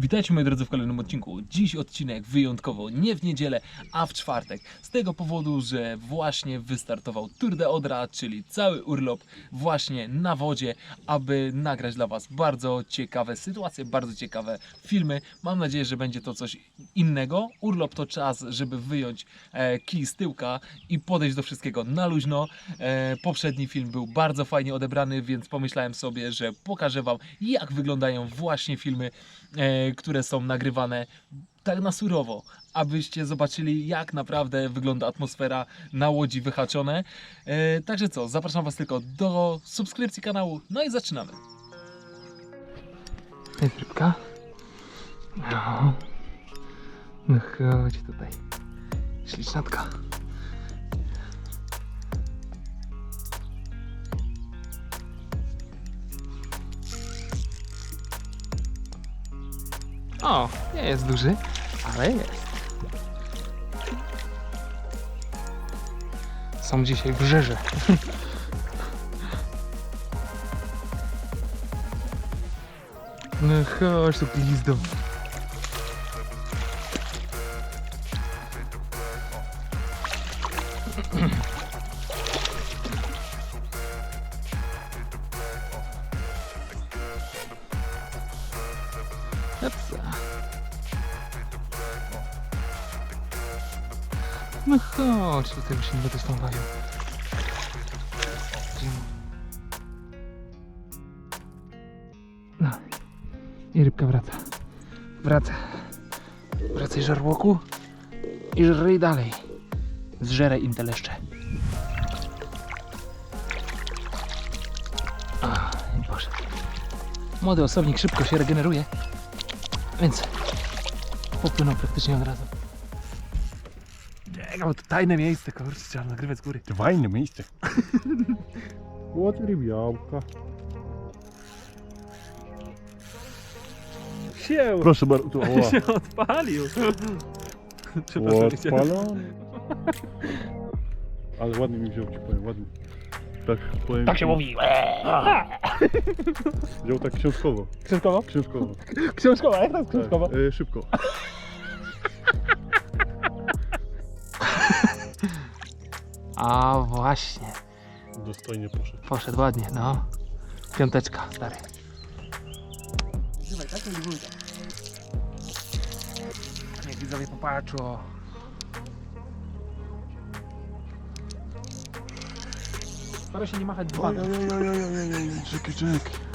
Witajcie moi drodzy w kolejnym odcinku. Dziś odcinek wyjątkowo nie w niedzielę, a w czwartek. Z tego powodu, że właśnie wystartował Tour de Odra, czyli cały urlop właśnie na wodzie, aby nagrać dla Was bardzo ciekawe sytuacje, bardzo ciekawe filmy. Mam nadzieję, że będzie to coś innego. Urlop to czas, żeby wyjąć e, kij z tyłka i podejść do wszystkiego na luźno. E, poprzedni film był bardzo fajnie odebrany, więc pomyślałem sobie, że pokażę Wam, jak wyglądają właśnie filmy, e, które są nagrywane tak na surowo, abyście zobaczyli, jak naprawdę wygląda atmosfera na łodzi wyhaczone. E, także co, zapraszam Was tylko do subskrypcji kanału, no i zaczynamy. Jest rybka? No. No chodź tutaj. Ślicznatka. O, nie jest duży, ale jest. Są dzisiaj w żerze. No chodź tu pizdo. No chodź, tutaj już nie dostawają. No. I rybka wraca. Wraca. Wracaj żarłoku. I żryj dalej. Zżerę im te leszcze. Młody osobnik szybko się regeneruje. Więc popłynął praktycznie od razu. Mega, bo to tajne miejsce, kurczę, trzeba nagrywać z góry. To Fajne miejsce. Łodzie rybiałka. Się, Proszę bardzo. tu- się odpalił. Przepraszam. Odpalony. Ale ładnie mi wziął ci powiem, ładnie. Tak powiem. Tak się mówi. Wziął tak książkowo. Książkowo? Książkowo. Książkowa, jak to jest Tak. książkowa? E, szybko. A właśnie, Dostojnie poszedł. poszedł ładnie, no. Piąteczka, stary. Niech widzowie popatrzą. Staro się nie machać dzbanem. Czekaj, czekaj.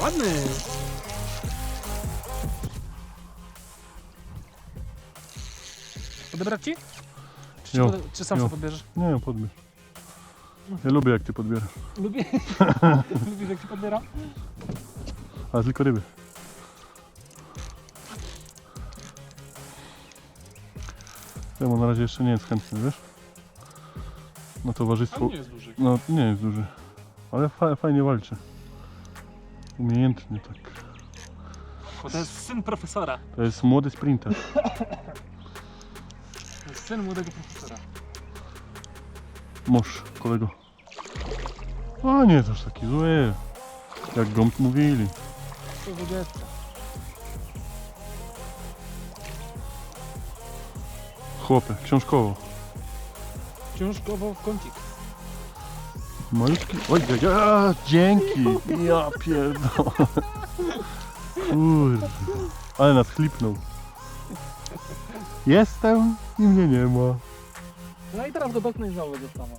Ładny. Odebrać ci? Czy, Jo, czy, czy sam jo. sobie podbierzesz? Nie, podbierz. Ja lubię jak ty podbierasz. Lubię. Lubisz jak się podbiera? Ale tylko ryby. Temu na razie jeszcze nie jest chętny, wiesz? Na towarzystwo. jest duży. No nie jest duży. Ale fa fajnie walczy. Umiejętnie tak. Bo to jest syn profesora. To jest młody sprinter. To jest syn młodego profesora. Moż, kolego. A nie, to aż taki zły. Jak gąb mówili. To. Chłopie, książkowo. Książkowo w kącik. Malutki. Oj, oj, oj, dzięki. Ja pierdolę. Kurde. Ale nas chlipnął. Jestem i mnie nie ma. No i teraz go dotknę i znowu dostanę.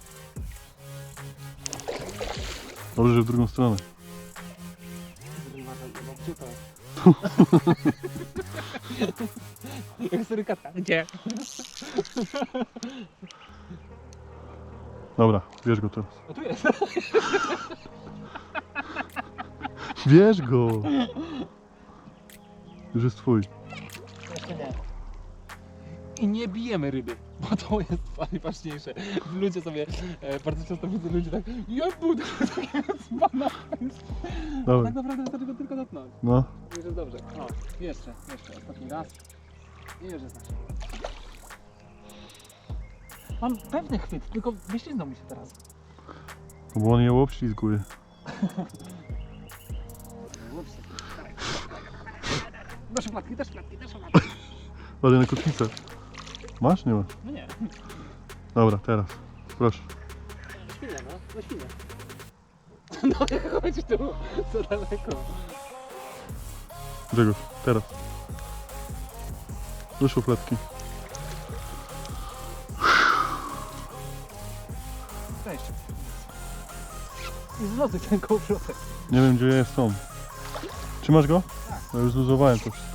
Dobrze, że w drugą stronę. Gdzie to jest? Jak surykata. Gdzie? Dobra, bierz go teraz. O tu jest. Bierz go. Już jest twój. Jeszcze nie. I nie bijemy ryby, bo to jest najważniejsze. Ludzie sobie, e, bardzo często widzę ludzi tak, ja budę takiego dzbana. Dobra. Tak naprawdę wystarczy go tylko dotknąć. No. Już jest dobrze. O, jeszcze, jeszcze, ostatni raz. I już jest nasz. Mam pewny chwyt, tylko wyśliznął mi się teraz. No bo on je obślizguje. Do szufladki, do szufladki, do szufladki. Ładnie na kotwicę. Masz? Nie masz. No nie, Dobra, teraz. Proszę. świnia no, no świnia. No chodź tu, co daleko. Grzegorz, teraz. Do szufladki. Cześć. I zloty ten kołowrotek. Nie wiem gdzie jest on. Trzymasz go? No już zluzowałem to wszystko.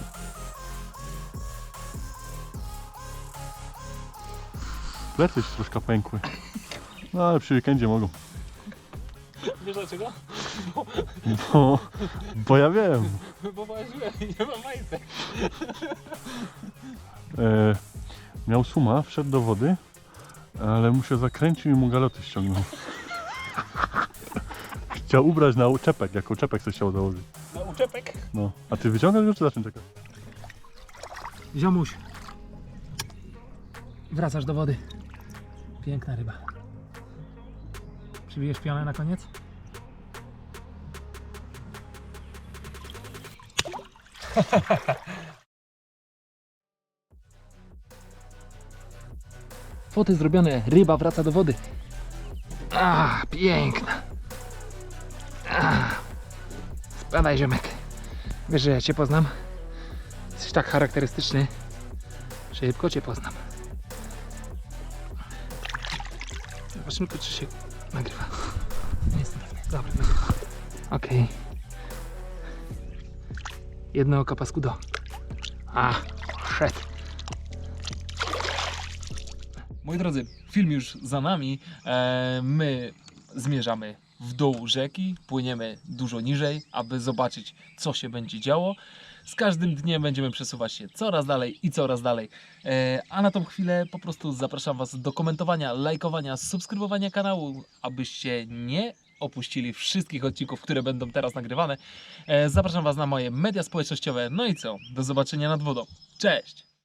Plecy się troszkę pękły. No ale przy weekendzie mogą. Wiesz dlaczego? Bo, bo ja wiem. Bo ważyłem i nie mam majtek. E, miał suma, wszedł do wody, ale mu się zakręcił i mu galoty ściągnął. Chciał ubrać na uczepek, jako uczepek coś chciał założyć. Na uczepek. No. A ty wyciągasz go czy zacznie czekać? Ziomuś. Wracasz do wody. Piękna ryba. Przybijesz pionę na koniec? Foty zrobione, ryba wraca do wody. A, piękna. A. Spadaj ziomek. Wiesz, że ja cię poznam? Jesteś tak charakterystyczny. Szybko cię poznam. Zobaczymy, czy się nagrywa. Nie pewny. Dobra, nagrywa. Okej. Jedno oko paskudo. Moi drodzy, film już za nami. E, my zmierzamy w dół rzeki, płyniemy dużo niżej, aby zobaczyć, co się będzie działo. Z każdym dniem będziemy przesuwać się coraz dalej i coraz dalej. E, a na tą chwilę po prostu zapraszam Was do komentowania, lajkowania, subskrybowania kanału, abyście nie opuścili wszystkich odcinków, które będą teraz nagrywane. E, zapraszam Was na moje media społecznościowe. No i co? Do zobaczenia nad wodą. Cześć!